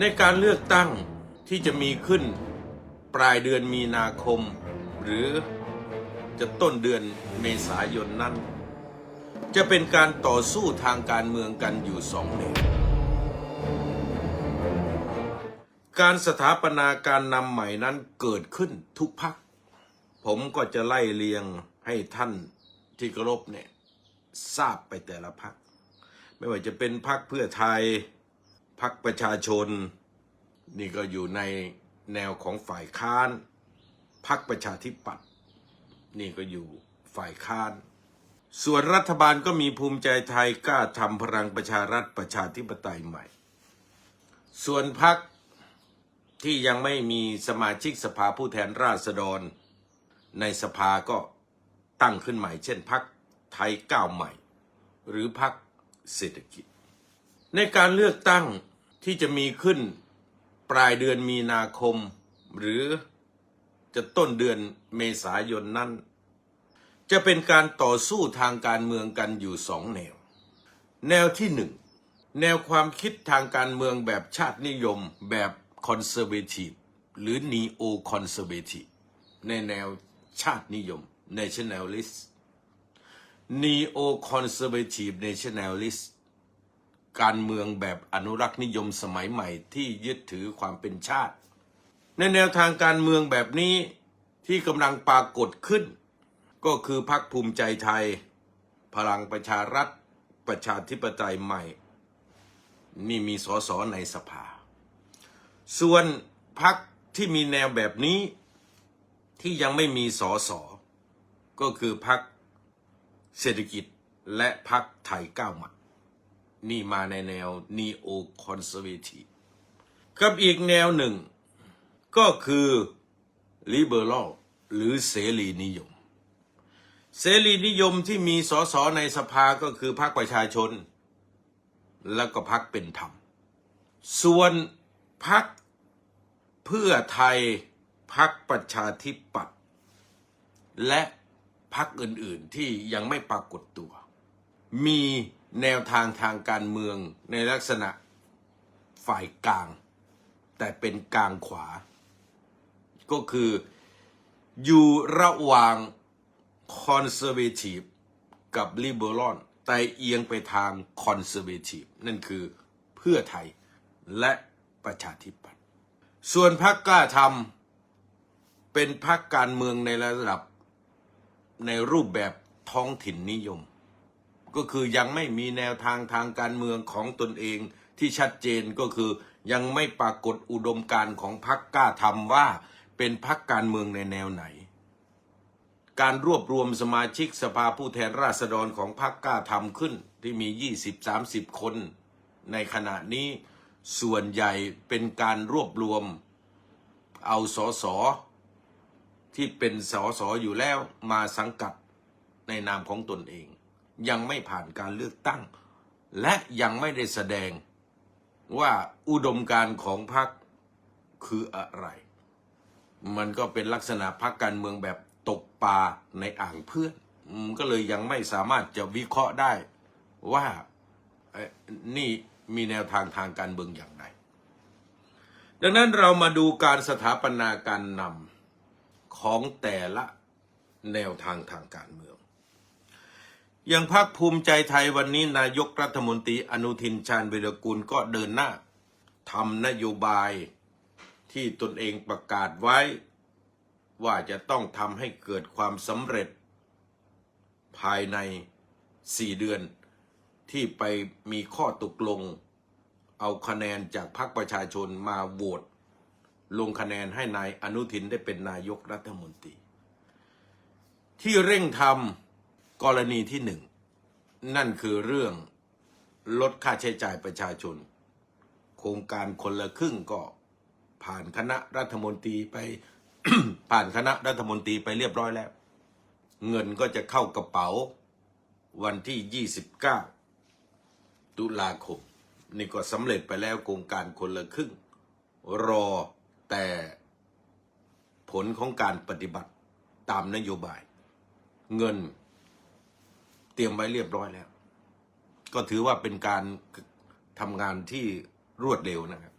ในการเลือกตั้งที่จะมีขึ้นปลายเดือนมีนาคม หรือจะต้นเดือนเมษายนนั้น จะเป็นการต่อสู้ทางการเมืองกันอยู่สองแนวการสถาปนาการนำใหม่นั้นเกิดขึ้นทุกพัก ผมก็จะไล่เรียงให้ท่านที่เคารพเนี่ยทราบไปแต่ละพัก ไม่ว่าจะเป็นพักเพื่อไทย พักประชาชน นี่ก็อยู่ในแนวของฝ่ายค้านพักประชาธิปัตย์นี่ก็อยู่ฝ่ายค้าน ส่วนรัฐบาลก็มีภูมิใจไทยกล้าทำพลังประชารัฐประชาธิปไตยใหม่ ส่วนพักที่ยังไม่มีสมาชิกสภาผู้แทนราษฎร ในสภาก็ตั้งขึ้นใหม่ เช่นพักไทยก้าวใหม่ หรือพักเศรษฐกิจ ในการเลือกตั้งที่จะมีขึ้นปลายเดือนมีนาคม หรือจะต้นเดือนเมษายนนั้น จะเป็นการต่อสู้ทางการเมืองกันอยู่สองแนว แนวที่หนึ่งแนวความคิดทางการเมืองแบบชาตินิยมแบบคอนเซอร์เวทีฟหรือนีโอคอนเซอร์เวทีฟในแนวชาตินิยม nationalist neo conservative nationalist การเมืองแบบอนุรักษ์นิยมสมัยใหม่ที่ยึดถือความเป็นชาติ ในแนวทางการเมืองแบบนี้ที่กำลังปรากฏขึ้น ก็คือพรรคภูมิใจไทย พลังประชารัฐ ประชาธิปไตยใหม่ นี่มีสสในสภา ส่วนพรรคที่มีแนวแบบนี้ที่ยังไม่มีสสก็คือพรรคเศรษฐกิจและพรรคไทยก้าวใหม่ นี่มาในแนว neo conservative กับอีกแนวหนึ่ง ก็คือ liberal หรือเสรีนิยม เสรีนิยมที่มีสสในสภาก็คือพรรคประชาชน แล้วก็พรรคเป็นธรรม ส่วนพรรคเพื่อไทยพรรคประชาธิปัตย์และพรรคอื่นๆที่ยังไม่ปรากฏตัว มี แนวทางทางการเมืองในลักษณะฝ่ายกลาง แต่เป็นกลางขวา ก็คืออยู่ระหว่างคอนเซอร์เวทีฟกับลิเบอร l แต่เอียงไปทางคอนเซอร์เวทีฟนั่นคือเพื่อไทยและประชาธิปัตย์ส่วนพรรคกล้าทำเป็นพรรคการเมืองในระดับในรูปแบบท้องถิ่นนิยม ก็คือยังไม่มีแนวทางทางการเมืองของตนเองที่ชัดเจนก็คือยังไม่ปรากฏอุดมการณ์ของพรรคกล้าทำว่าเป็นพรรคการเมืองในแนวไหน การรวบรวมสมาชิกสภาผู้แทนราษฎรของพรรคกล้าทำขึ้นที่มี 20-30 คน ในขณะนี้ส่วนใหญ่เป็นการรวบรวมเอาสอสอที่เป็นสอสออยู่แล้วมาสังกัดในนามของตนเอง ยังไม่ผ่านการเลือกตั้ง และยังไม่ได้แสดงว่าอุดมการของพรรคคืออะไร มันก็เป็นลักษณะพรรคการเมืองแบบตกปลาในอ่างเพื่อนก็เลยยังไม่สามารถจะวิเคราะห์ได้ว่านี่มีแนวทางทางการเมืองอย่างไรดังนั้นเรามาดูการสถาปนาการนำของแต่ละแนวทางทางการเมือง อย่างพรรคภูมิใจไทยวันนี้นายกรัฐมนตรีอนุทินชาญวิรกูลก็เดินหน้าทำนโยบายที่ตนเองประกาศไว้ ว่าจะต้องทำให้เกิดความสำเร็จ ภายใน4เดือน ที่ไปมีข้อตกลง เอาคะแนนจากพรรคประชาชนมาโหวตลงคะแนนให้นายอนุทินได้เป็นนายกรัฐมนตรี ที่เร่งทำ กรณีที่หนึ่งนั่นคือเรื่องลดค่าใช้จ่ายประชาชน โครงการคนละครึ่งก็ผ่านคณะรัฐมนตรีไป ผ่านคณะรัฐมนตรีไปเรียบร้อยแล้ว เงินก็จะเข้ากระเป๋าวันที่ 29 ตุลาคม นี่ก็สำเร็จไปแล้วโครงการคนละครึ่ง รอแต่ผลของการปฏิบัติตามนโยบาย เงิน เตรียมไว้เรียบร้อยแล้ว ก็ถือว่าเป็นการทำงานที่รวดเร็วนะครับ